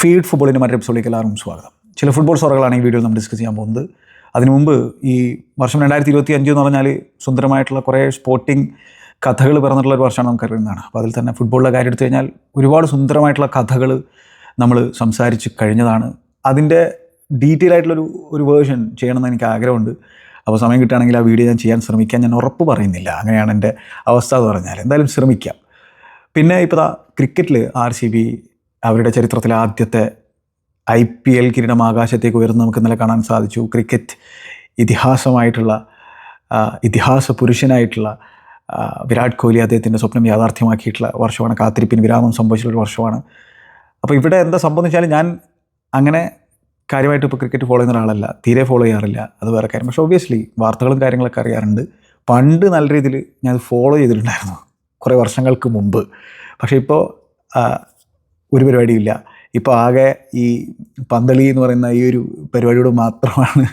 Feed ഫുട്ബോളിന്റെ മറ്റൊരു എപ്പിസോഡിലേക്ക് എല്ലാവർക്കും സ്വാഗതം. ചില ഫുട്ബോൾ സോറകളാണ് ഈ വീഡിയോയിൽ നമ്മൾ ഡിസ്കസ് ചെയ്യാൻ പോകുന്നത്. അതിനു മുമ്പ് ഈ വർഷം രണ്ടായിരത്തി ഇരുപത്തി അഞ്ച് എന്ന് പറഞ്ഞാൽ സുന്ദരമായിട്ടുള്ള കുറേ സ്പോർട്ടിംഗ് കഥകൾ പിറന്നിട്ടുള്ള ഒരു വർഷമാണ് നമുക്കറിയുന്നതാണ് അപ്പോൾ അതിൽ തന്നെ ഫുട്ബോളിലെ കാര്യം എടുത്തു കഴിഞ്ഞാൽ ഒരുപാട് സുന്ദരമായിട്ടുള്ള കഥകൾ നമ്മൾ സംസാരിച്ച് കഴിഞ്ഞതാണ്. അതിന്റെ ഡീറ്റെയിൽ ആയിട്ടുള്ളൊരു ഒരു വേർഷൻ ചെയ്യണമെന്ന് എനിക്ക് ആഗ്രഹമുണ്ട്. അപ്പോൾ സമയം കിട്ടുകയാണെങ്കിൽ ആ വീഡിയോ ഞാൻ ചെയ്യാൻ ശ്രമിക്കാൻ ഞാൻ ഉറപ്പ് പറയുന്നില്ല. അങ്ങനെയാണ് എന്റെ അവസ്ഥ എന്ന് പറഞ്ഞാൽ എന്തായാലും ശ്രമിക്കാം. പിന്നെ ഇപ്പോൾ ക്രിക്കറ്റിൽ ആർ സി ബി അവരുടെ ചരിത്രത്തിലെ ആദ്യത്തെ ഐ പി എൽ കിരീടം ആകാശത്തേക്ക് ഉയർന്ന് നമുക്ക് ഇന്നലെ കാണാൻ സാധിച്ചു. ക്രിക്കറ്റ് ഇതിഹാസമായിട്ടുള്ള ഇതിഹാസ പുരുഷനായിട്ടുള്ള വിരാട് കോഹ്ലി അദ്ദേഹത്തിന്റെ സ്വപ്നം യാഥാർത്ഥ്യമാക്കിയിട്ടുള്ള വർഷമാണ്. കാത്തിരിപ്പിന് വിരാമം സംഭവിച്ചിട്ടുള്ള വർഷമാണ്. അപ്പോൾ ഇവിടെ എന്താ സംഭവം എന്ന് ഞാൻ അങ്ങനെ കാര്യമായിട്ട് ഇപ്പോൾ ക്രിക്കറ്റ് ഫോളോ ചെയ്യുന്ന ഒരാളല്ല. തീരെ ഫോളോ ചെയ്യാറില്ല. അത് വേറെ കാര്യം. പക്ഷേ ഒബ്വിയസ്ലി വാർത്തകളും കാര്യങ്ങളൊക്കെ അറിയാറുണ്ട്. പണ്ട് നല്ല രീതിയിൽ ഞാൻ ഫോളോ ചെയ്തിട്ടുണ്ടായിരുന്നു. കുറേ വർഷങ്ങൾക്ക് മുമ്പ്. പക്ഷേ ഇപ്പോൾ ഒരു പരിപാടിയില്ല. ഇപ്പോൾ ആകെ ഈ പന്തളി എന്ന് പറയുന്ന ഈ ഒരു പരിപാടിയോട് മാത്രമാണ്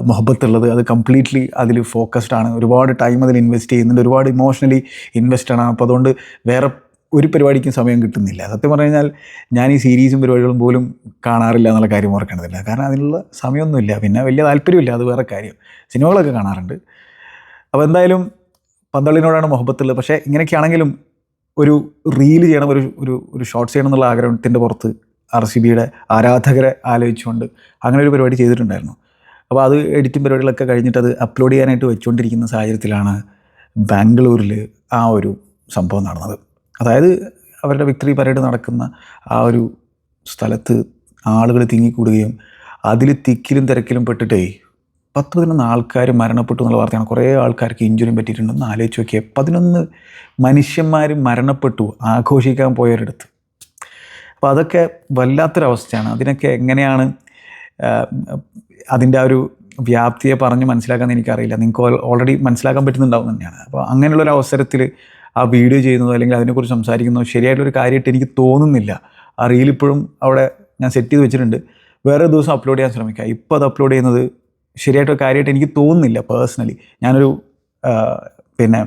മുഹബത്തുള്ളത്. അത് കംപ്ലീറ്റ്ലി അതിൽ ഫോക്കസ്ഡ് ആണ്. ഒരുപാട് ടൈം അതിൽ ഇൻവെസ്റ്റ് ചെയ്യുന്നുണ്ട്. ഒരുപാട് ഇമോഷണലി ഇൻവെസ്റ്റ് ആണ്. അപ്പോൾ അതുകൊണ്ട് വേറെ ഒരു പരിപാടിക്കും സമയം കിട്ടുന്നില്ല. സത്യം പറഞ്ഞു കഴിഞ്ഞാൽ ഞാൻ ഈ സീരീസും പരിപാടികളും പോലും കാണാറില്ല എന്നുള്ള കാര്യം ഓർക്കേണ്ടതില്ല. കാരണം അതിനുള്ള സമയമൊന്നുമില്ല പിന്നെ വലിയ താല്പര്യമില്ല. അത് വേറെ കാര്യം. സിനിമകളൊക്കെ കാണാറുണ്ട്. അപ്പോൾ എന്തായാലും പന്തളിനോടാണ് മുഹബത്തുള്ളത്. പക്ഷേ ഇങ്ങനെയൊക്കെയാണെങ്കിലും ഒരു റീൽ ചെയ്യണം ഒരു ഒരു ഒരു ഷോർട്സ് ചെയ്യണം എന്നുള്ള ആഗ്രഹത്തിന്റെ പുറത്ത് ആർ സി ബിയുടെ ആരാധകരെ ആലോചിച്ചുകൊണ്ട് അങ്ങനെ ഒരു പരിപാടി ചെയ്തിട്ടുണ്ടായിരുന്നു. അപ്പോൾ അത് എഡിറ്റിംഗ് പരിപാടികളൊക്കെ കഴിഞ്ഞിട്ട് അത് അപ്ലോഡ് ചെയ്യാനായിട്ട് വെച്ചുകൊണ്ടിരിക്കുന്ന സാഹചര്യത്തിലാണ് ബാംഗ്ലൂരിൽ ആ ഒരു സംഭവം നടന്നത്. അതായത് അവരുടെ വിക്ടറി പരേഡ് നടക്കുന്ന ആ ഒരു സ്ഥലത്ത് ആളുകൾ തിങ്ങിക്കൂടുകയും അതിൽ തിക്കിലും തിരക്കിലും പെട്ടിട്ടേ പത്ത് പതിനൊന്ന് ആൾക്കാർ മരണപ്പെട്ടു എന്നുള്ള വാർത്തയാണ്. കുറേ ആൾക്കാർക്ക് ഇഞ്ചുറിയും പറ്റിയിട്ടുണ്ടെന്ന് ആലോചിച്ച് നോക്കിയാൽ പതിനൊന്ന് മനുഷ്യന്മാർ മരണപ്പെട്ടു ആഘോഷിക്കാൻ പോയവരെടുത്ത്. അപ്പോൾ അതൊക്കെ വല്ലാത്തൊരവസ്ഥയാണ്. അതിനൊക്കെ എങ്ങനെയാണ് അതിന്റെ ആ ഒരു വ്യാപ്തിയെ പറഞ്ഞ് മനസ്സിലാക്കാൻ എനിക്കറിയില്ല. നിങ്ങൾക്ക് ഓൾറെഡി മനസ്സിലാക്കാൻ പറ്റുന്നുണ്ടാവും തന്നെയാണ്. അപ്പോൾ അങ്ങനെയുള്ളൊരു അവസരത്തിൽ ആ വീഡിയോ ചെയ്യുന്നതോ അല്ലെങ്കിൽ അതിനെക്കുറിച്ച് സംസാരിക്കുന്നതോ ശരിയായിട്ടൊരു കാര്യമായിട്ട് എനിക്ക് തോന്നുന്നില്ല. ആ റീൽ ഇപ്പോഴും അവിടെ ഞാൻ സെറ്റ് ചെയ്ത് വെച്ചിട്ടുണ്ട്. വേറെ ദിവസം അപ്ലോഡ് ചെയ്യാൻ ശ്രമിക്കാം. ഇപ്പോൾ അത് അപ്ലോഡ് ചെയ്യുന്നത് ശരിയായിട്ടൊരു കാര്യമായിട്ട് എനിക്ക് തോന്നുന്നില്ല പേഴ്സണലി ഞാനൊരു പിന്നെ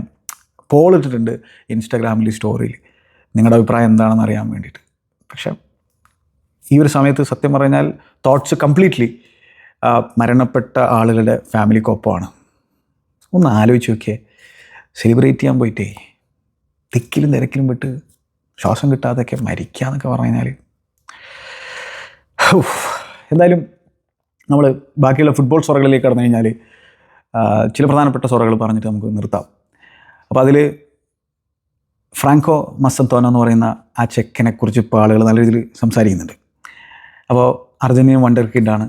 പോൾ ഇട്ടിട്ടുണ്ട് ഇൻസ്റ്റാഗ്രാമിൽ സ്റ്റോറിയിൽ നിങ്ങളുടെ അഭിപ്രായം എന്താണെന്ന് അറിയാൻ വേണ്ടിയിട്ട്. പക്ഷേ ഈ ഒരു സമയത്ത് സത്യം പറഞ്ഞാൽ തോട്ട്സ് കംപ്ലീറ്റ്ലി മരണപ്പെട്ട ആളുകളുടെ ഫാമിലിക്കൊപ്പമാണ് ഒന്ന് ആലോചിച്ച് നോക്കിയേ. സെലിബ്രേറ്റ് ചെയ്യാൻ പോയിട്ടേ. തിക്കിലും തിരക്കിലും വിട്ട് ശ്വാസം കിട്ടാതെയൊക്കെ മരിക്കുക എന്നൊക്കെ പറഞ്ഞു കഴിഞ്ഞാൽ എന്തായാലും നമ്മൾ ബാക്കിയുള്ള ഫുട്ബോൾ സൊറകളിലേക്ക് കടന്നു കഴിഞ്ഞാൽ ചില പ്രധാനപ്പെട്ട സൊറകൾ പറഞ്ഞിട്ട് നമുക്ക് നിർത്താം. അപ്പോൾ അതിൽ ഫ്രാങ്കോ മസന്തോന എന്ന് പറയുന്ന ആ ചെക്കനെ കുറിച്ച് ഇപ്പോൾ ആളുകൾ നല്ല രീതിയിൽ സംസാരിക്കുന്നുണ്ട്. അപ്പോൾ അർജന്റീന വണ്ടർ കിഡാണ്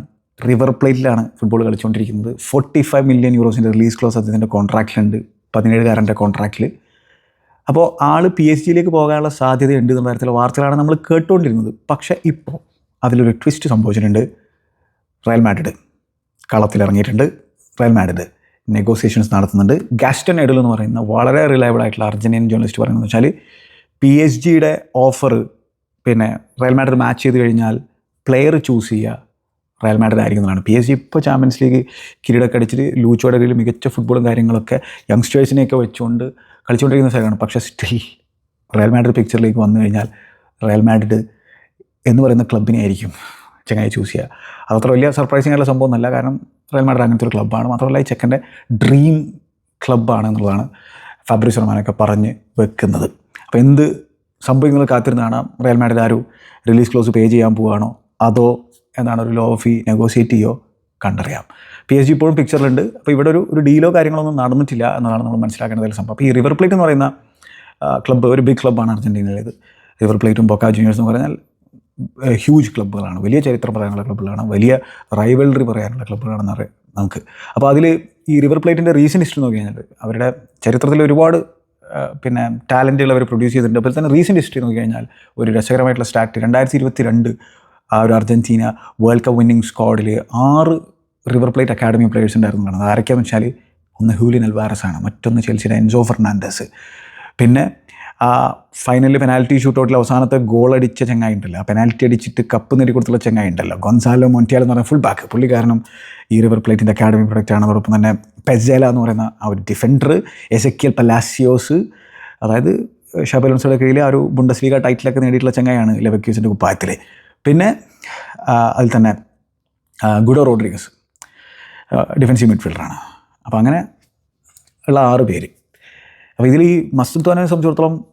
റിവർ പ്ലേറ്റിലാണ് ഫുട്ബോൾ കളിച്ചുകൊണ്ടിരിക്കുന്നത്. ഫോർട്ടി ഫൈവ് മില്യൺ യൂറോസിന്റെ റിലീസ് ക്ലോസ് അദ്ദേഹത്തിന്റെ കോൺട്രാക്റ്റിലുണ്ട് പതിനേഴുകാരന്റെ കോൺട്രാക്റ്റിൽ അപ്പോൾ ആൾ പി എസ് ജിയിലേക്ക് പോകാനുള്ള സാധ്യതയുണ്ട് എന്നുള്ള തരത്തിലുള്ള വാർത്തകളാണ് നമ്മൾ കേട്ടുകൊണ്ടിരുന്നത്. പക്ഷേ ഇപ്പോൾ അതിലൊരു ട്വിസ്റ്റ് സംഭവിച്ചിട്ടുണ്ട്. റയൽ മാഡ്രിഡ് കളത്തിലിറങ്ങിയിട്ടുണ്ട്. റയൽ മാഡ്രിഡ് നെഗോസിയേഷൻസ് നടത്തുന്നുണ്ട്. ഗാസ്റ്റൻ എഡൽ എന്ന് പറയുന്ന വളരെ റിലയബിൾ ആയിട്ടുള്ള അർജന്റീൻ ജേർണലിസ്റ്റ് പറയുന്നത് വെച്ചാൽ പി എസ് ജിയുടെ ഓഫർ പിന്നെ റയൽ മാഡ്രിഡ് മാച്ച് ചെയ്ത് കഴിഞ്ഞാൽ പ്ലെയർ ചൂസ് ചെയ്യുക റയൽ മാഡ്രിഡ് ആയിരിക്കുന്നതാണ് പി എസ് ജി ഇപ്പോൾ ചാമ്പ്യൻസ് ലീഗ് കിരീടമൊക്കെ അടിച്ചിട്ട് ലൂച്ചോയുടെ കയ്യിൽ മികച്ച ഫുട്ബോളും കാര്യങ്ങളൊക്കെ യങ്സ്റ്റേഴ്സിനെയൊക്കെ വെച്ചുകൊണ്ട് കളിച്ചുകൊണ്ടിരിക്കുന്ന സ്ഥലമാണ്. പക്ഷേ സ്റ്റിൽ റയൽ മാഡ്രിഡ് പിക്ചറിലേക്ക് വന്നു കഴിഞ്ഞാൽ റയൽ മാഡ്രിഡ് എന്ന് പറയുന്ന ക്ലബിനെ ആയിരിക്കും ചങ്ങായി ചൂസ് ചെയ്യുക. അതത്ര വലിയ സർപ്രൈസിംഗ് ആയിട്ടുള്ള സംഭവം ഒന്നല്ല കാരണം റയൽ മാഡ്രിഡ് അങ്ങനത്തെ ഒരു ക്ലബ്ബാണ് മാത്രമല്ല ഈ ചെക്കന്റെ ഡ്രീം ക്ലബ്ബാണ് എന്നുള്ളതാണ് ഫാബ്രി ശർമാനൊക്കെ പറഞ്ഞ് വെക്കുന്നത്. അപ്പോൾ എന്ത് സംഭവിക്കുന്നത് കാത്തിരുന്ന് കാണാം റയൽ മാഡ്രിഡ് ആരും റിലീസ് ക്ലോസ് പേ ചെയ്യാൻ പോവുകയാണോ? അതോ എന്താണ് ഒരു ലോ ഫീ നെഗോസിയേറ്റ് ചെയ്യോ? കണ്ടറിയാം. പി എസ് ജി ഇപ്പോഴും പിക്ചറിലുണ്ട് അപ്പോൾ ഇവിടെ ഒരു ഒരു ഡീലോ കാര്യങ്ങളൊന്നും നടന്നിട്ടില്ല എന്നതാണ് നമ്മൾ മനസ്സിലാക്കേണ്ട ഒരു സംഭവം. അപ്പോൾ ഈ റിവർ പ്ലേറ്റ് എന്ന് പറയുന്ന ക്ലബ്ബ് ഒരു ബിഗ് ക്ലബ്ബാണ് അർജന്റീനയിലേത് റിവർ പ്ലേറ്റും ബൊക്ക ജൂനിയേഴ്സ് എന്ന് പറഞ്ഞാൽ ഹ്യൂജ് ക്ലബ്ബുകളാണ് വലിയ ചരിത്രം പറയാനുള്ള ക്ലബ്ബുകളാണ് വലിയ റൈവൽറി പറയാനുള്ള ക്ലബ്ബുകളാണെന്ന് അറിയാം നമുക്ക്. അപ്പോൾ അതിൽ ഈ റിവർ പ്ലേറ്റിന്റെ റീസൺ ഹിസ്റ്ററി നോക്കി കഴിഞ്ഞാൽ അവരുടെ ചരിത്രത്തിൽ ഒരുപാട് പിന്നെ ടാലന്റുകൾ അവർ പ്രൊഡ്യൂസ് ചെയ്തിട്ടുണ്ട്. അപ്പോൾ തന്നെ റീസെന്റ് ഹിസ്റ്ററി നോക്കി കഴിഞ്ഞാൽ ഒരു രസകരമായിട്ടുള്ള സ്റ്റാറ്റ് രണ്ടായിരത്തി ഇരുപത്തി രണ്ട് ആ ഒരു അർജന്റീന വേൾഡ് കപ്പ് വിന്നിംഗ് സ്ക്വാഡിൽ ആറ് റിവർ പ്ലേറ്റ് അക്കാഡമി പ്ലേയേഴ്സ് ഉണ്ടായിരുന്നു കാണുന്നത്. ആരൊക്കെയാണെന്ന് വെച്ചാൽ ഒന്ന് ഹ്യൂലിൻ അൽവാരസ് ആണ് മറ്റൊന്ന് ചെൽസിയുടെ എൻസോ ഫെർണാണ്ടസ്. പിന്നെ ആ ഫൈനൽ പെനാൽറ്റി ഷൂട്ടൗട്ടിൽ അവസാനത്തെ ഗോൾ അടിച്ച ചങ്ങായി ഉണ്ടല്ലോ. പെനാൽറ്റി അടിച്ചിട്ട് കപ്പ് നേടിക്കൊടുത്തുള്ള ചങ്ങായി ഉണ്ടല്ലോ. ഗൊൻസാലോ മൊന്റിയാൽ എന്ന് പറഞ്ഞ ഫുൾ ബാക്ക് പുള്ളി കാരണം ഈ റിവർ പ്ലേറ്റിന്റെ അക്കാഡമി പ്രൊഡക്റ്റ് ആണ്. അതോടൊപ്പം തന്നെ പെസേല എന്ന് പറയുന്ന ആ ഒരു ഡിഫൻഡർ എസക്കിയൽ പലാസിയോസ് അതായത് ഷബലോൺസയുടെ കീഴിൽ ആ ഒരു ബുണ്ടസ്ലീഗ ടൈറ്റിലൊക്കെ നേടിയിട്ടുള്ള ചങ്ങായാണ് ലെവക്യൂസിന്റെ കുപ്പായത്തിൽ പിന്നെ അതിൽ തന്നെ ഗുഡോ റോഡ്രിഗസ് ഡിഫൻസീവ് മിഡ്ഫീൽഡറാണ് അപ്പോൾ അങ്ങനെ ഉള്ള ആറ് പേര്. അപ്പോൾ ഇതിൽ ഈ മസ്തുൽ സംബന്ധിച്ചിടത്തോളം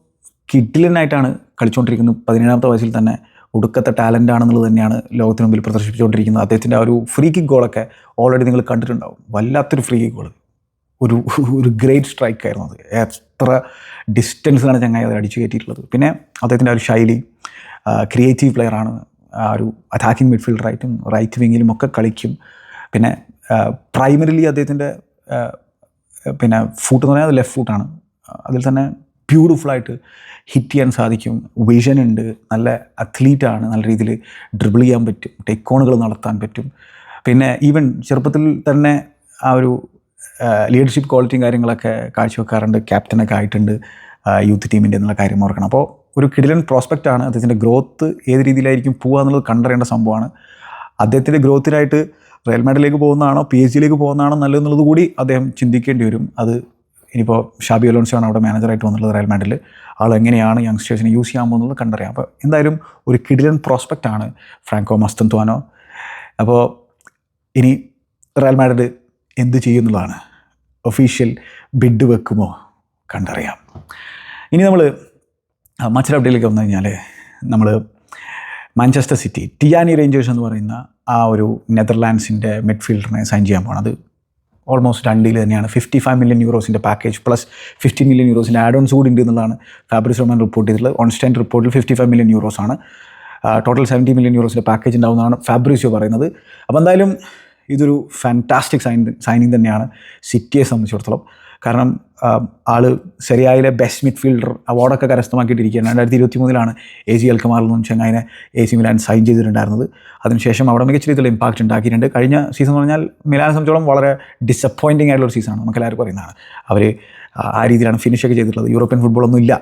കിഡിലനായിട്ടാണ് കളിച്ചുകൊണ്ടിരിക്കുന്നത്. പതിനേഴാമത്തെ വയസ്സിൽ തന്നെ ഒടുക്കത്തെ ടാലന്റ് ആണെന്നുള്ളത് തന്നെയാണ് ലോകത്തിന് മുമ്പിൽ പ്രദർശിപ്പിച്ചുകൊണ്ടിരിക്കുന്നത്. അദ്ദേഹത്തിന്റെ ആ ഒരു ഫ്രീ കിക്ക് ഗോളൊക്കെ ഓൾറെഡി നിങ്ങൾ കണ്ടിട്ടുണ്ടാവും. വല്ലാത്തൊരു ഫ്രീ കിക്ക് ഗോൾ ഒരു ഒരു ഗ്രേറ്റ് സ്ട്രൈക്ക് ആയിരുന്നു അത്. എത്ര ഡിസ്റ്റൻസിലാണ് ചങ്ങായി അത് അടിച്ചു കയറ്റിയിട്ടുള്ളത്. പിന്നെ അദ്ദേഹത്തിന്റെ ആ ഒരു ശൈലി ക്രിയേറ്റീവ് പ്ലെയറാണ് ആ ഒരു അറ്റാക്കിംഗ് മിഡ്ഫീൽഡറായിട്ടും റൈറ്റ് വിങ്ങിലും ഒക്കെ കളിക്കും. പിന്നെ പ്രൈമറിലി അദ്ദേഹത്തിന്റെ പിന്നെ ഫൂട്ട് എന്ന് പറഞ്ഞാൽ അത് ലെഫ്റ്റ് ഫൂട്ടാണ് അതിൽ തന്നെ ബ്യൂട്ടിഫുള്ളായിട്ട് ഹിറ്റ് ചെയ്യാൻ സാധിക്കും. വിഷൻ ഉണ്ട്. നല്ല അത്ലീറ്റാണ്. നല്ല രീതിയിൽ ഡ്രിബിൾ ചെയ്യാൻ പറ്റും. ടെക്കോണുകൾ നടത്താൻ പറ്റും. പിന്നെ ഈവൻ ചെറുപ്പത്തിൽ തന്നെ ആ ഒരു ലീഡർഷിപ്പ് ക്വാളിറ്റിയും കാര്യങ്ങളൊക്കെ കാഴ്ചവെക്കാറുണ്ട്. ക്യാപ്റ്റനൊക്കെ ആയിട്ടുണ്ട്. യൂത്ത് ടീമിന്റെ എന്നുള്ള കാര്യം ഓർക്കണം. അപ്പോൾ ഒരു കിടിലൻ പ്രോസ്പെക്റ്റ് ആണ്. അദ്ദേഹത്തിന്റെ ഗ്രോത്ത് ഏത് രീതിയിലായിരിക്കും പോവുക എന്നുള്ളത് കണ്ടറിയേണ്ട സംഭവമാണ്. അദ്ദേഹത്തിന്റെ ഗ്രോത്തിനായിട്ട് റയൽ പോകുന്നതാണോ പി എച്ച് ജിയിലേക്ക് പോകുന്നതാണോ നല്ലതെന്നുള്ളത് കൂടി അദ്ദേഹം ചിന്തിക്കേണ്ടി വരും. അത് ഇനിയിപ്പോൾ ഷാബി അലോൺസോ ആണ് അവിടെ മാനേജറായിട്ട് വന്നിട്ടുള്ളത് റയൽ മാഡിൽ ആൾ എങ്ങനെയാണ് യങ്സ്റ്റേഴ്സിനെ യൂസ് ചെയ്യാൻ പോകുന്നത് കണ്ടറിയാം. അപ്പോൾ എന്തായാലും ഒരു കിഡിലൻ പ്രോസ്പെക്റ്റ് ആണ് ഫ്രാങ്കോ മസ്തന്ത്വാനോ. അപ്പോൾ ഇനി റയൽ മാഡ്രിഡ് എന്ത് ചെയ്യുന്നുള്ളതാണ് ഒഫീഷ്യൽ ബിഡ് വെക്കുമോ കണ്ടറിയാം. ഇനി നമ്മൾ മറ്റൊരു അപ്ഡേറ്റിലേക്ക് വന്നു കഴിഞ്ഞാൽ നമ്മൾ മാഞ്ചസ്റ്റർ സിറ്റി ടിയാനി റേഞ്ചേഴ്സ് എന്ന് പറയുന്ന ആ ഒരു നെതർലാൻഡ്സിന്റെ മിഡ്ഫീൽഡറിനെ സൈൻ ചെയ്യാൻ പോകണം അത് ഓൾമോസ്റ്റ് രണ്ടിൽ തന്നെയാണ്. ഫിഫ്റ്റി ഫൈവ് മില്യൺ യൂറോസിന്റെ പാക്കേജ് പ്ലസ് ഫിഫ്റ്റി മില്യൺ യൂറോസിന്റെ ആഡ് ഓൺസ് കൂടി ഉണ്ട് എന്നുള്ളതാണ് ഫാബ്രിസ് റോമാൻ റിപ്പോർട്ട് ചെയ്തിട്ടുള്ളത്. ഓൺ സ്റ്റാൻഡ് റിപ്പോർട്ടിൽ ഫിഫ്റ്റി ഫൈവ് മില്യൺ യൂറോസ് ആണ്. ടോട്ടൽ സെവന്റി മില്യൺ യൂറോസിന്റെ പാക്കേജ് ഉണ്ടാവുന്നതാണ് ഫാബ്രിസിയോ പറയുന്നത്. അപ്പോൾ എന്തായാലും ഇതൊരു ഫാന്റാസ്റ്റിക് സൈൻ സൈനിങ് തന്നെയാണ്. സിറ്റിയെ സംബന്ധിച്ചിടത്തോളം. കാരണം ആൾ ശരിയായ ബെസ്റ്റ് മിഡ്ഫീൽഡർ അവാർഡൊക്കെ കരസ്ഥമാക്കിയിട്ടിരിക്കുകയാണ്. രണ്ടായിരത്തി ഇരുപത്തി മൂന്നിലാണ് എ ജി അൽക്കമാറിൽ നിന്നും ചെങ്ങായിനെ എ സി മിലാൻ സൈൻ ചെയ്തിട്ടുണ്ടായിരുന്നത്. അതിനുശേഷം അവിടെ മികച്ച രീതിയിലുള്ള ഇമ്പാക്റ്റ് ഉണ്ടാക്കിയിട്ടുണ്ട്. കഴിഞ്ഞ സീസൺ എന്ന് പറഞ്ഞാൽ മിലാനെ സംബന്ധിച്ചോളം വളരെ ഡിസപ്പോയിന്റിംഗ് ആയിട്ടുള്ള ഒരു സീസണാണ് നമുക്ക് എല്ലാവർക്കും അറിയുന്നതാണ്. അവർ ആ രീതിയിലാണ് ഫിനിഷ് ഫിനിഷൊക്കെ ചെയ്തിട്ടുള്ളത്. യൂറോപ്യൻ ഫുട്ബോളൊന്നും ഇല്ല.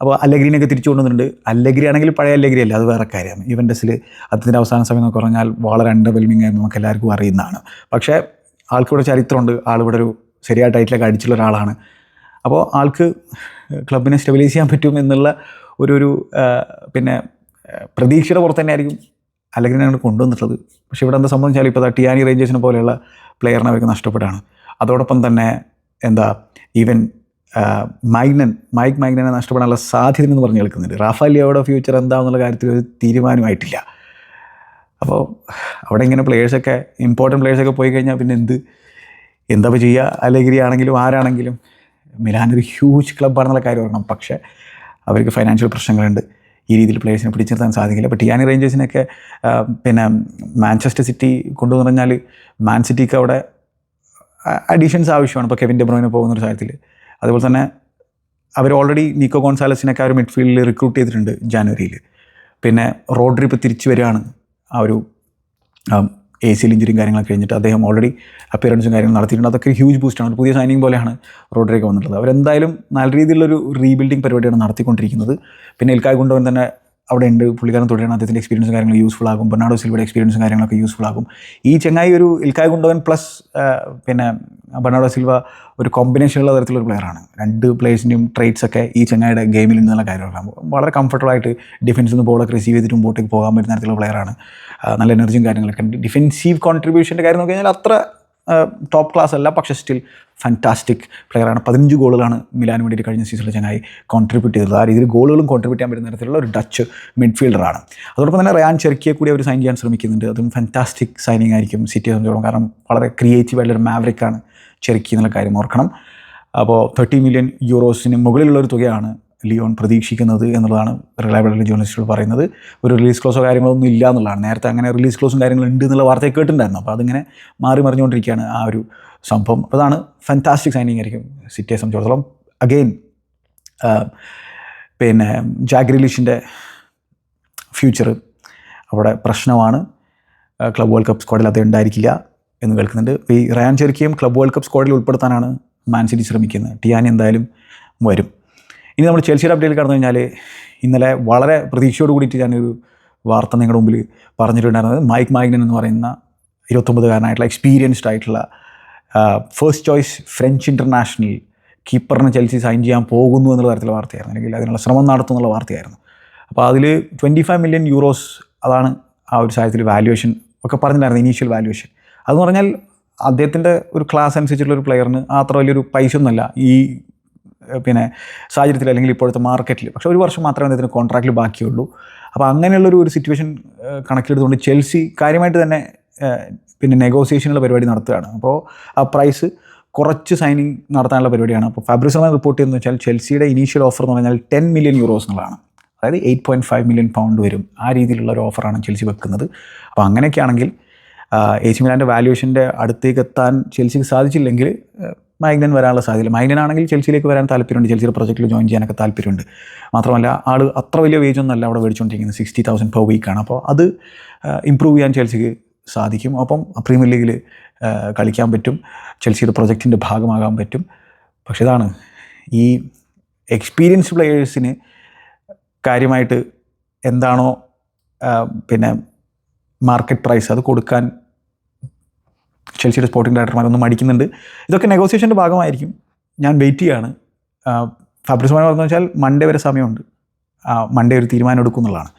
അപ്പോൾ അല്ലഗ്രീനൊക്കെ തിരിച്ചു കൊണ്ടുവന്നിട്ടുണ്ട് അല്ലഗ്രി ആണെങ്കിൽ പഴയ അല്ലഗ്രി അല്ല. അത് വേറെ കാര്യമാണ് ഇവന്റസിൽ അദ്ദേഹത്തിന്റെ അവസാന സമയം എന്നൊക്കെ പറഞ്ഞാൽ വളരെ അണ്ടർവെൽമിംഗ് ആയിരുന്നു. നമുക്ക് എല്ലാവർക്കും അറിയുന്നതാണ്. പക്ഷേ ആൾക്കിവിടെ ചരിത്രമുണ്ട്. ആളിവിടെ ഒരു ശരിയായ ടൈറ്റിലൊക്കെ അടിച്ചുള്ള ഒരാളാണ്. അപ്പോൾ ആൾക്ക് ക്ലബിനെ സ്റ്റെബിലൈസ് ചെയ്യാൻ പറ്റും എന്നുള്ള ഒരു ഒരു പിന്നെ പ്രതീക്ഷയുടെ പുറത്ത് തന്നെ ആയിരിക്കും അല്ലെങ്കിൽ ഞങ്ങൾ കൊണ്ടുവന്നിട്ടുള്ളത്. പക്ഷേ ഇവിടെ എന്താ സംബന്ധിച്ചാൽ ഇപ്പോൾ ദാ ടിയാനി റേഞ്ചേഴ്സിനെ പോലെയുള്ള പ്ലെയറിനെ അവർക്ക് നഷ്ടപ്പെട്ടാണ് അതോടൊപ്പം തന്നെ എന്താ ഈവൻ മൈഗ്നൻ മൈക്ക് മൈഗ്നനെ നഷ്ടപ്പെടാനുള്ള സാധ്യത എന്ന് പറഞ്ഞ് കേൾക്കുന്നുണ്ട്. റാഫാലിയോയുടെ ഫ്യൂച്ചർ എന്താണെന്നുള്ള കാര്യത്തിൽ ഒരു തീരുമാനമായിട്ടില്ല. അപ്പോൾ അവിടെ ഇങ്ങനെ പ്ലേയേഴ്സൊക്കെ ഇമ്പോർട്ടന്റ് പ്ലേയേഴ്സൊക്കെ പോയി കഴിഞ്ഞാൽ പിന്നെ എന്ത്? എന്താ ചെയ്യുക അലഗിരി ആണെങ്കിലും ആരാണെങ്കിലും. മിലാൻ ഒരു ഹ്യൂജ് ക്ലബ്ബാണെന്നുള്ള കാര്യം ഓർക്കണം. പക്ഷേ അവർക്ക് ഫൈനാൻഷ്യൽ പ്രശ്നങ്ങളുണ്ട്. ഈ രീതിയിൽ പ്ലേയേഴ്സിനെ പിടിച്ചു നിർത്താൻ സാധിക്കില്ല. അപ്പോൾ ടിയാനി റേഞ്ചേഴ്സിനൊക്കെ പിന്നെ മാഞ്ചസ്റ്റർ സിറ്റി കൊണ്ടുവന്ന് പറഞ്ഞാൽ മാൻ സിറ്റിക്ക് അവിടെ അഡീഷൻസ് ആവശ്യമാണ്. ഇപ്പോൾ കെവിൻ ഡെബ്രോയിന് പോകുന്ന ഒരു സാഹചര്യത്തിൽ അതുപോലെ തന്നെ അവർ ഓൾറെഡി നിക്കോ ഗോൺസാലസിനൊക്കെ ഒരു മിഡ്ഫീൽഡിൽ റിക്രൂട്ട് ചെയ്തിട്ടുണ്ട് ജാനുവരിയിൽ പിന്നെ റോഡ്രി ഇപ്പോൾ തിരിച്ചു വരികയാണ് ആ ഒരു എ സിയിൽ ഇഞ്ചുറിയും കാര്യങ്ങളൊക്കെ കഴിഞ്ഞിട്ട് അദ്ദേഹം ഓൾറെഡി അപ്പിയറൻസും കാര്യങ്ങളും നടത്തിയിട്ടുണ്ട്. അതൊക്കെ ഹ്യൂജ് ബൂസ്റ്റാണ് പുതിയ സൈനിങ് പോലെയാണ് റോഡ്രിയൊക്കെ വന്നിട്ടുള്ളത്. അവരെന്തായാലും നല്ല രീതിയിലുള്ളൊരു റീബിൽഡിംഗ് പരിപാടിയാണ് നടത്തിക്കൊണ്ടിരിക്കുന്നത്. പിന്നെ ഇൽക്കായ് കൊണ്ടുവൻ തന്നെ അവിടെ ഉണ്ട് പുള്ളിക്കാരൻ തുടരണം അദ്ദേഹത്തിന്റെ എക്സ്പീരിയൻസും കാര്യങ്ങളും യൂസ്ഫുൾ ആകും. ബെർണാഡോ സിൽവയുടെ എക്സ്പീരിയൻസും കാര്യങ്ങളൊക്കെ യൂസ്ഫുൾ ആകും. ഈ ചെങ്ങായി ഒരു ഇൽക്കായ് കൊണ്ടവൻ പ്ലസ് പിന്നെ ബെർണാഡോ സിൽവ ഒരു കോമ്പിനേഷൻ ഉള്ള തരത്തിലുള്ള പ്ലെയറാണ് രണ്ട് പ്ലേയേഴ്സിന്റെയും ട്രേറ്റ്സ് ഒക്കെ ഈ ചെങ്ങായിയുടെ ഗെയിമിൽ നിന്നുള്ള കാര്യങ്ങളാണ്. വളരെ കംഫർട്ടബിൾ ആയിട്ട് ഡിഫൻസിൽ നിന്ന് ബോളൊക്കെ റിസീവ് ചെയ്തിട്ട് മുമ്പോട്ടേക്ക് പോകാൻ പറ്റുന്ന തരത്തിലുള്ള പ്ലെയറാണ് നല്ല എനർജിയും കാര്യങ്ങളൊക്കെ ഡിഫൻസീവ് ഡിഫെൻസീവ് കോൺട്രിബ്യൂഷന്റെ കാര്യം നോക്കി കഴിഞ്ഞാൽ അത്ര ടോപ്പ് ക്ലാസ് അല്ല പക്ഷേ സ്റ്റിൽ ഫാന്റാസ്റ്റിക് പ്ലെയറാണ് പതിനഞ്ച് ഗോളുകളാണ് മിലാൻ വേണ്ടിയിട്ട് കഴിഞ്ഞ സീസണിൽ ചങ്ങായി കോൺട്രിബ്യൂട്ട് ചെയ്തത്. ആ രീതിയിൽ ഗോളുകളും കോൺട്രിബ്യൂട്ട് ചെയ്യാൻ പറ്റുന്ന തരത്തിലുള്ള ഒരു ഡച്ച് മിഡ്ഫീൽഡറാണ് അതോടൊപ്പം തന്നെ റയാൻ ചെറുക്കിയെ കൂടി അവർ സൈൻ ചെയ്യാൻ ശ്രമിക്കുന്നുണ്ട്. അതും ഫാന്റാസ്റ്റിക് സൈനിങ് ആയിരിക്കും സിറ്റിയെ സംബന്ധിച്ചോളം കാരണം വളരെ ക്രിയേറ്റീവ് ആയിട്ടുള്ള മാവറിക്കാണ് ചെറുക്കി എന്നുള്ള കാര്യം ഓർക്കണം. അപ്പോൾ തേർട്ടി മില്യൺ യൂറോസിന് മുകളിലുള്ള ഒരു തുകയാണ് ലിയോൺ പ്രതീക്ഷിക്കുന്നത് എന്നുള്ളതാണ് റിലയബിലിറ്റി ജേർണലിസ്റ്റുകൾ പറയുന്നത്. ഒരു റിലീസ് ക്ലോസോ കാര്യങ്ങളൊന്നും ഇല്ല എന്നുള്ളതാണ്. നേരത്തെ അങ്ങനെ റിലീസ് ക്ലോസും കാര്യങ്ങളും ഉണ്ട് എന്നുള്ള വാർത്തയെ കേട്ടിട്ടുണ്ടായിരുന്നു. അപ്പോൾ അതിങ്ങനെ മാറി മറിഞ്ഞുകൊണ്ടിരിക്കുകയാണ് ആ ഒരു സംഭവം. അതാണ് ഫാന്റാസ്റ്റിക് സൈനിങ് ആയിരിക്കും സിറ്റിയെ സംബന്ധിച്ചിടത്തോളം. അഗെയിൻ പിന്നെ ജാഗ് റിലീഷിന്റെ ഫ്യൂച്ചർ അവിടെ പ്രശ്നമാണ്. ക്ലബ് വേൾഡ് കപ്പ് സ്ക്വാഡിൽ അത് ഉണ്ടായിരിക്കില്ല എന്ന് കേൾക്കുന്നുണ്ട്. ഈ റയാൻ ചെറുക്കിയും ക്ലബ് വേൾഡ് കപ്പ് സ്ക്വാഡിൽ ഉൾപ്പെടുത്താനാണ് മാൻ സിറ്റി ശ്രമിക്കുന്നത്. ടിയാനി എന്തായാലും വരും. ഇനി നമ്മൾ ചെൽസിയുടെ അപ്ഡേറ്റിൽ കടന്നു കഴിഞ്ഞാൽ ഇന്നലെ വളരെ പ്രതീക്ഷയോട് കൂടിയിട്ട് ഞാനൊരു വാർത്ത നിങ്ങളുടെ മുമ്പിൽ പറഞ്ഞിട്ടുണ്ടായിരുന്നത് മൈക്ക് മാഗ്നൻ എന്ന് പറയുന്ന ഇരുപത്തൊമ്പതുകാരനായിട്ടുള്ള എക്സ്പീരിയൻസ്ഡ് ആയിട്ടുള്ള ഫസ്റ്റ് ചോയ്സ് ഫ്രഞ്ച് ഇന്റർനാഷണൽ കീപ്പറിനെ ചെൽസി സൈൻ ചെയ്യാൻ പോകുന്നു എന്നുള്ള തരത്തിലുള്ള വാർത്തയായിരുന്നു. അല്ലെങ്കിൽ അതിനുള്ള ശ്രമം നടത്തുന്നുള്ള വാർത്തയായിരുന്നു. അപ്പോൾ അതിൽ ട്വന്റി ഫൈവ് മില്യൺ യൂറോസ് അതാണ് ആ ഒരു സാഹചര്യത്തിൽ വാല്യുവേഷൻ ഒക്കെ പറഞ്ഞിട്ടുണ്ടായിരുന്നു ഇനീഷ്യൽ വാല്യുവേഷൻ അതെന്ന് പറഞ്ഞാൽ അദ്ദേഹത്തിന്റെ ഒരു ക്ലാസ് അനുസരിച്ചുള്ള ഒരു പ്ലെയറിന് അത്ര വലിയൊരു പൈസ ഒന്നുമല്ല ഈ പിന്നെ സാഹചര്യത്തിൽ അല്ലെങ്കിൽ ഇപ്പോഴത്തെ മാർക്കറ്റിൽ പക്ഷേ ഒരു വർഷം മാത്രമേ അദ്ദേഹത്തിന് കോൺട്രാക്റ്റിൽ ബാക്കിയുള്ളൂ. അപ്പോൾ അങ്ങനെയുള്ളൊരു ഒരു സിറ്റുവേഷൻ കണക്കിലെടുത്തുകൊണ്ട് ചെൽസി കാര്യമായിട്ട് തന്നെ പിന്നെ നെഗോസിയേഷനുള്ള പരിപാടി നടത്തുകയാണ്. അപ്പോൾ ആ പ്രൈസ് കുറച്ച് സൈനിങ് നടത്താനുള്ള പരിപാടിയാണ്. അപ്പോൾ ഫാബ്രിസോമൻ റിപ്പോർട്ട് ചെയ്യുന്നത് വെച്ചാൽ ചെൽസിയുടെ ഇനീഷ്യൽ ഓഫർ എന്ന് പറഞ്ഞാൽ ടെൻ മില്യൺ യൂറോസ് എന്നുള്ളതാണ്. അതായത് eight point five million pound വരും. ആ രീതിയിലുള്ള ഒരു ഓഫറാണ് ചെൽസി വെക്കുന്നത്. അപ്പോൾ അങ്ങനെയൊക്കെ ആണെങ്കിൽ എ സി മിലാന്റെ വാല്യുവേഷന്റെ അടുത്തേക്ക് എത്താൻ ചെൽസിക്ക് സാധിച്ചില്ലെങ്കിൽ മൈഗ്നൻ വരാനുള്ള സാധ്യത മൈഗ്നൻ ആണെങ്കിൽ ചെൽസിയിലേക്ക് വരാൻ താല്പര്യമുണ്ട്. ചെൽസിയുടെ പ്രൊജക്റ്റിൽ ജോയിൻ ചെയ്യാനൊക്കെ താല്പര്യമുണ്ട്. മാത്രമല്ല ആൾ അത്ര വലിയ വേജ് ഒന്നല്ല അവിടെ മേടിച്ചുകൊണ്ടിരിക്കുന്നത്. സിക്സ്റ്റി തൗസൻഡ് പെർ വീക്കാണ് അപ്പോൾ അത് ഇമ്പ്രൂവ് ചെയ്യാൻ ചെൽസിക്ക് സാധിക്കും. അപ്പം പ്രീമിയർ ലീഗിൽ കളിക്കാൻ പറ്റും. ചെൽസിയുടെ പ്രൊജക്റ്റിന്റെ ഭാഗമാകാൻ പറ്റും. പക്ഷെ ഇതാണ് ഈ എക്സ്പീരിയൻസ് പ്ലെയേഴ്സിന് കാര്യമായിട്ട് എന്താണോ പിന്നെ മാർക്കറ്റ് പ്രൈസ് അത് കൊടുക്കാൻ ചെൽസിയുടെ സ്പോർട്ടിംഗ് ഡയറക്ടർമാരൊന്നും മടിക്കുന്നുണ്ട്. ഇതൊക്കെ നെഗോസിയേഷന്റെ ഭാഗമായിരിക്കും. ഞാൻ വെയിറ്റ് ചെയ്യാണ്. ഫാബ്രിസ്മാൻ പറഞ്ഞു വെച്ചാൽ മൺഡേ വരെ സമയമുണ്ട്. മൺഡേ ഒരു തീരുമാനം എടുക്കും എന്നുള്ളതാണ്.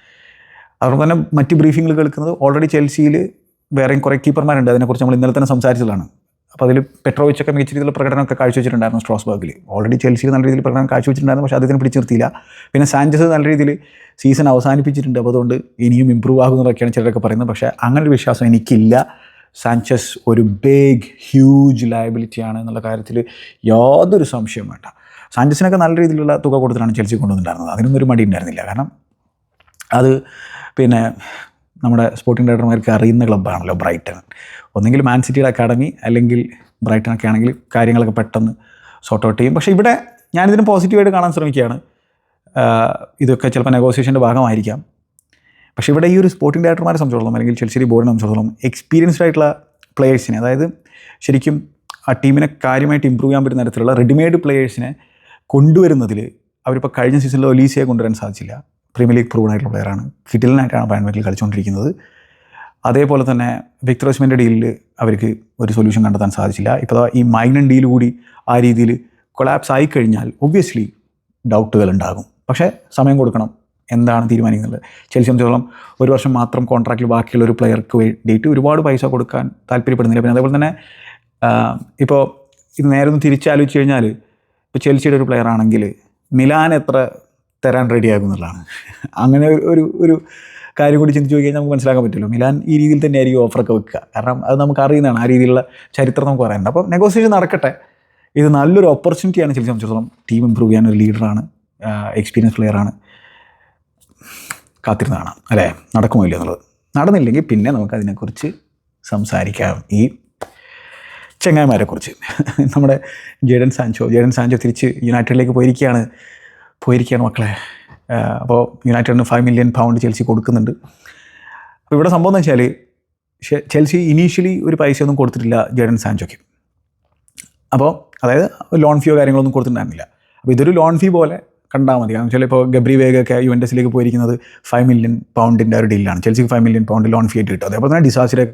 അതുകൊണ്ട് തന്നെ മറ്റ് ബ്രീഫിങ്ങുകൾ കേൾക്കുന്നത് ഓൾറെഡി ചെൽസിയിൽ വേറെയും കുറേ കീപ്പർമാരുണ്ട് അതിനെക്കുറിച്ച് നമ്മൾ ഇന്നലെ തന്നെ സംസാരിച്ചതാണ്. അപ്പോൾ അതിൽ പെട്രോവിച്ചൊക്കെ മികച്ച രീതിയിലുള്ള പ്രകടനമൊക്കെ കാഴ്ചവെച്ചിട്ടുണ്ടായിരുന്നു സ്ട്രോസ്ബർഗിൽ ഓൾറെഡി ചെൽസിയിൽ നല്ല രീതിയിൽ പ്രകടനം കാഴ്ചവെച്ചിട്ടുണ്ടായിരുന്നു. പക്ഷേ അദ്ദേഹത്തിന് പിടിച്ചു നിർത്തിയില്ല. പിന്നെ സാഞ്ചസ് നല്ല രീതിയിൽ സീസൺ അവസാനിപ്പിച്ചിട്ടുണ്ട്. അപ്പോൾ അതുകൊണ്ട് ഇനിയും ഇമ്പ്രൂവ് ആകുന്നതൊക്കെയാണ് ചിലരൊക്കെ പറയുന്നത്. പക്ഷേ അങ്ങനെ ഒരു വിശ്വാസം എനിക്കില്ല. സാഞ്ചസ് ഒരു ബിഗ് ഹ്യൂജ് ലയബിലിറ്റിയാണ് എന്നുള്ള കാര്യത്തിൽ യാതൊരു സംശയം വേണ്ട. സാഞ്ചസിനൊക്കെ നല്ല രീതിയിലുള്ള തുക കൊടുത്തിട്ടാണ് ചെൽസി കൊണ്ടുവന്നിട്ടുണ്ടായിരുന്നത്. അതിനൊന്നും ഒരു മടി ഉണ്ടായിരുന്നില്ല. കാരണം അത് പിന്നെ നമ്മുടെ സ്പോർട്ടിംഗ് ഡയറക്ടർമാർക്ക് അറിയുന്ന ക്ലബ്ബാണല്ലോ ബ്രൈറ്റൺ ഒന്നെങ്കിൽ മാൻ സിറ്റിയുടെ അക്കാഡമി അല്ലെങ്കിൽ ബ്രൈറ്റൺ ഒക്കെ ആണെങ്കിൽ കാര്യങ്ങളൊക്കെ പെട്ടെന്ന് സോർട്ട് ഔട്ട് ചെയ്യും. പക്ഷേ ഇവിടെ ഞാനിതിന് പോസിറ്റീവായിട്ട് കാണാൻ ശ്രമിക്കുകയാണ്. ഇതൊക്കെ ചിലപ്പോൾ നെഗോസിയേഷന്റെ ഭാഗമായിരിക്കാം. പക്ഷേ ഇവിടെ ഈ ഒരു സ്പോർട്ടിംഗ് ഡയറക്ടർമാരെ സംബന്ധിച്ചോളം അല്ലെങ്കിൽ ചെൽശ്ശേരി ബോർഡിനെ സംബന്ധിച്ചോളം എക്സ്പീരിയൻസ്ഡ് ആയിട്ടുള്ള പ്ലേയേഴ്സിനെ അതായത് ശരിക്കും ആ ടീമിനെ കാര്യമായിട്ട് ഇമ്പ്രൂവ് ചെയ്യാൻ പറ്റുന്ന തരത്തിലുള്ള റെഡിമെയ്ഡ് പ്ലേയേഴ്സിനെ കൊണ്ടുവരുന്നതിൽ അവരിപ്പോൾ കഴിഞ്ഞ സീസണിൽ ഒലീസിയെ കൊണ്ടുവരാൻ സാധിച്ചില്ല. പ്രീമിയർ ലീഗ് പ്രൂവൺ ആയിട്ടുള്ള പ്ലെയറാണ് കിറ്റിലിനായിട്ടാണ് ബാൻഡ്മിന്റൽ കളിച്ചുകൊണ്ടിരിക്കുന്നത്. അതേപോലെ തന്നെ വിക്ടർ ഓസ്മിന്റെ ഡീലിൽ അവർക്ക് ഒരു സൊല്യൂഷൻ കണ്ടെത്താൻ സാധിച്ചില്ല. ഇപ്പോൾ ഈ മൈനൻ ഡീൽ കൂടി ആ രീതിയിൽ കൊളാപ്സ് ആയിക്കഴിഞ്ഞാൽ ഒബ്വിയസ്ലി ഡൗട്ടുകൾ ഉണ്ടാകും. പക്ഷേ സമയം കൊടുക്കണം. എന്താണ് തീരുമാനിക്കുന്നത്? ചെൽസി സംബന്ധിച്ചോളം ഒരു വർഷം മാത്രം കോൺട്രാക്റ്റിൽ ബാക്കിയുള്ള ഒരു പ്ലെയർക്ക് വേണ്ടിയിട്ട് ഒരുപാട് പൈസ കൊടുക്കാൻ താല്പര്യപ്പെടുന്നില്ല. പിന്നെ അതേപോലെ തന്നെ ഇപ്പോൾ ഇത് നേരെ ഒന്ന് തിരിച്ചാലോചിച്ച് കഴിഞ്ഞാൽ ഇപ്പോൾ ചെൽസിയുടെ ഒരു പ്ലെയർ ആണെങ്കിൽ മിലാൻ എത്ര തരാൻ റെഡിയാകും എന്നുള്ളതാണ്. അങ്ങനെ ഒരു- ഒരു ഒരു കാര്യം കൂടി ചിന്തിച്ച് കഴിഞ്ഞാൽ നമുക്ക് മനസ്സിലാക്കാൻ പറ്റുമല്ലോ. മിലാൻ ഈ രീതിയിൽ തന്നെ ആയിരിക്കും ഓഫറൊക്കെ വെക്കുക. കാരണം അത് നമുക്ക് അറിയുന്നതാണ് ആ രീതിയിലുള്ള ചരിത്രം നമുക്ക് പറയാനുണ്ട്. അപ്പോൾ നെഗോസിയേഷൻ നടക്കട്ടെ. ഇത് നല്ലൊരു ഓപ്പർച്യൂണിറ്റിയാണ് ചെൽസി സംബന്ധിച്ചിടത്തോളം ടീം ഇമ്പ്രൂവ് ചെയ്യാൻ ഒരു ലീഡറാണ് എക്സ്പീരിയൻസ് പ്ലെയറാണ് കാത്തിരുന്ന് കാണാം അല്ലേ? നടക്കുമോ ഇല്ല എന്നുള്ളത്. നടന്നില്ലെങ്കിൽ പിന്നെ നമുക്ക് അതിനെക്കുറിച്ച് സംസാരിക്കാം. ഈ ചെങ്ങായിമാരെക്കുറിച്ച്. നമ്മുടെ ജേഡൻ സാഞ്ചോ ജേഡൻ സാഞ്ചോ തിരിച്ച് യുണൈറ്റഡിലേക്ക് പോയിരിക്കുകയാണ്. പോയിരിക്കുകയാണ് മക്കളെ. അപ്പോൾ യുണൈറ്റഡിന് ഫൈവ് മില്യൺ പൗണ്ട് ചെൽസി കൊടുക്കുന്നുണ്ട്. അപ്പോൾ ഇവിടെ സംഭവം എന്ന് വെച്ചാൽ ചെൽസി ഇനീഷ്യലി ഒരു പൈസയൊന്നും കൊടുത്തിട്ടില്ല ജേഡൻ സാഞ്ചോയ്ക്ക്. അപ്പോൾ അതായത് ലോൺ ഫീയോ കാര്യങ്ങളൊന്നും കൊടുത്തിട്ടുണ്ടായിരുന്നില്ല. അപ്പോൾ ഇതൊരു ലോൺ ഫീ പോലെ കണ്ടാൽ മതി. കാരണം വെച്ചാൽ ഇപ്പോൾ ഗബ്രി വേഗൊക്കെ യുവന്റസിലേക്ക് പോയിരിക്കുന്നത് ഫൈവ് മില്യൺ പൗണ്ടിന്റെ ഒരു ഡീലാണ് ചെൽസിക്ക് five million pound loan fee കിട്ടും. അതേപോലെ തന്നെ ഡിസാസിലെ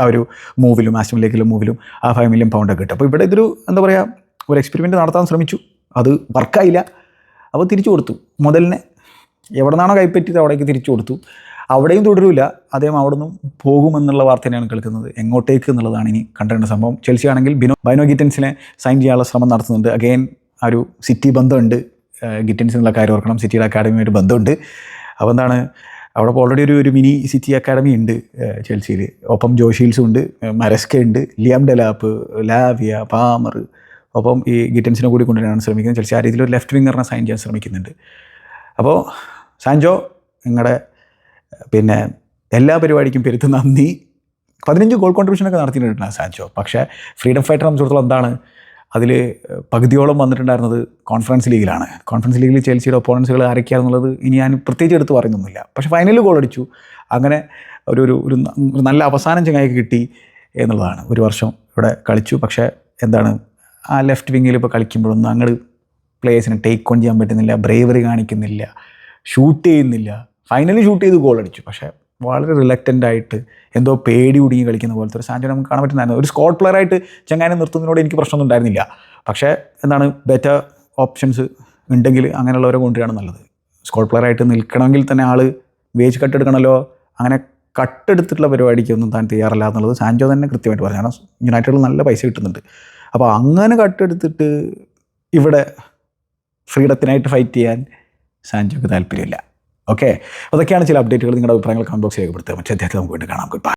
ആ ഒരു മൂവിലും ആസ്റ്റമിലേക്കുള്ള മൂവിലും ആ ഫൈവ് മില്യൺ പൗണ്ടൊക്കെ കിട്ടും. അപ്പോൾ ഇവിടെ ഇതൊരു എന്താ പറയുക ഒരു എക്സ്പെരിമെന്റ് നടത്താൻ ശ്രമിച്ചു. അത് വർക്കായില്ല അപ്പോൾ തിരിച്ചു കൊടുത്തു. മുതലിനെ എവിടെ നിന്നാണോ കൈപ്പറ്റിയത് അവിടേക്ക് തിരിച്ചു കൊടുത്തു. അവിടെയും തുടരില്ല അദ്ദേഹം അവിടെ നിന്നും പോകുമെന്നുള്ള വാർത്ത തന്നെയാണ് കേൾക്കുന്നത്. എങ്ങോട്ടേക്ക് എന്നുള്ളതാണ് ഇനി കണ്ടേണ്ട സംഭവം. ചെൽസി ആണെങ്കിൽ ബിനോ ബൈനോ ഗിറ്റൻസിനെ സൈൻ ചെയ്യാനുള്ള ശ്രമം നടത്തുന്നുണ്ട്. അഗെയിൻ ആ ഒരു സിറ്റി ബന്ധമുണ്ട്. ഗിറ്റൻസ് എന്നുള്ള കാര്യം ഓർക്കണം. സിറ്റിയുടെ അക്കാഡമിയുമായിട്ട് ബന്ധമുണ്ട്. അപ്പോൾ എന്താണ് അവിടെ ഇപ്പോൾ ഓൾറെഡി ഒരു ഒരു മിനി സിറ്റി അക്കാഡമി ഉണ്ട് ചെൽസിയിൽ ഒപ്പം ജോഷീൽസും ഉണ്ട് മരസ്ക ഉണ്ട് ലിയാം ഡെലാപ്പ് ലാവിയ പാമർ. ഒപ്പം ഈ ഗിറ്റൻസിനെ കൂടി കൊണ്ടുവരാൻ ശ്രമിക്കുന്നത് ചെൽസി ആ രീതിയിൽ ഒരു ലെഫ്റ്റ് വിങ്ങറിനെ സൈൻ ചെയ്യാൻ ശ്രമിക്കുന്നുണ്ട്. അപ്പോൾ സാൻജോ നിങ്ങളുടെ പിന്നെ എല്ലാ പരിപാടിക്കും പെരുത്ത് നന്ദി. പതിനഞ്ച് ഗോൾ കോൺട്രിബ്യൂഷനൊക്കെ നടത്തിയിട്ടുണ്ട് സാൻജോ? പക്ഷേ ഫ്രീഡം ഫൈറ്റർ സംബന്ധിച്ചിടത്തോളം എന്താണ് അതിൽ പകുതിയോളം വന്നിട്ടുണ്ടായിരുന്നത് കോൺഫറൻസ് ലീഗിലാണ് കോൺഫറൻസ് ലീഗിൽ ചെൽസിയുടെ ഒപ്പോണൻസുകൾ ആരൊക്കെയാണെന്നുള്ളത് ഇനി ഞാൻ പ്രത്യേകിച്ച് എടുത്ത് പറയുന്നൊന്നുമില്ല. പക്ഷേ ഫൈനലിൽ ഗോൾ അടിച്ചു. അങ്ങനെ ഒരു ഒരു നല്ല അവസാനം ചങ്ങായിക്ക് കിട്ടി എന്നുള്ളതാണ്. ഒരു വർഷം ഇവിടെ കളിച്ചു. പക്ഷേ എന്താണ് ആ ലെഫ്റ്റ് വിങ്ങിൽ ഇപ്പോൾ കളിക്കുമ്പോഴൊന്നും അങ്ങോട്ട് പ്ലേയേഴ്സിനെ ടേക്ക് ഓൺ ചെയ്യാൻ പറ്റുന്നില്ല. ബ്രേവറി കാണിക്കുന്നില്ല. ഷൂട്ട് ചെയ്യുന്നില്ല. ഫൈനലി ഷൂട്ട് ചെയ്ത് ഗോൾ അടിച്ചു. പക്ഷേ വളരെ റിലക്റ്റന്റ് ആയിട്ട് എന്തോ പേടി കുടുങ്ങി കളിക്കുന്ന പോലത്തെ ഒരു സാൻജോ നമുക്ക് കാണാൻ പറ്റുന്നതായിരുന്നു. ഒരു സ്കോട്ട് പ്ലെയർ ആയിട്ട് ചങ്ങാനെ നിർത്തുന്നതിനോട് എനിക്ക് പ്രശ്നമൊന്നും ഉണ്ടായിരുന്നില്ല. പക്ഷേ എന്താണ് ബെറ്റർ ഓപ്ഷൻസ് ഉണ്ടെങ്കിൽ അങ്ങനെയുള്ളവരെ കൊണ്ടുവരികയാണ് നല്ലത്. സ്കോട്ട് പ്ലെയർ ആയിട്ട് നിൽക്കണമെങ്കിൽ തന്നെ ആൾ വേജ് കട്ട് എടുക്കണമല്ലോ അങ്ങനെ കട്ടെടുത്തിട്ടുള്ള പരിപാടിക്കൊന്നും താൻ തയ്യാറല്ല എന്നുള്ളത് സാൻജോ തന്നെ കൃത്യമായിട്ട് പറഞ്ഞു. കാരണം യുണൈറ്റഡിൽ നല്ല പൈസ കിട്ടുന്നുണ്ട്. അപ്പോൾ അങ്ങനെ കട്ടെടുത്തിട്ട് ഇവിടെ ഫ്രീഡത്തിനായിട്ട് ഫൈറ്റ് ചെയ്യാൻ സാൻജോക്ക് താല്പര്യമില്ല. ഓക്കെ. അതൊക്കെയാണ് ചില അപ്ഡേറ്റുകൾ നിങ്ങളുടെ അഭിപ്രായങ്ങൾ കമന്റ് ബോക്സിൽ രേഖപ്പെടുത്തുക. മറ്റേ അദ്ദേഹത്തെ നമുക്ക് വീണ്ടും കാണാം. ഗുഡ്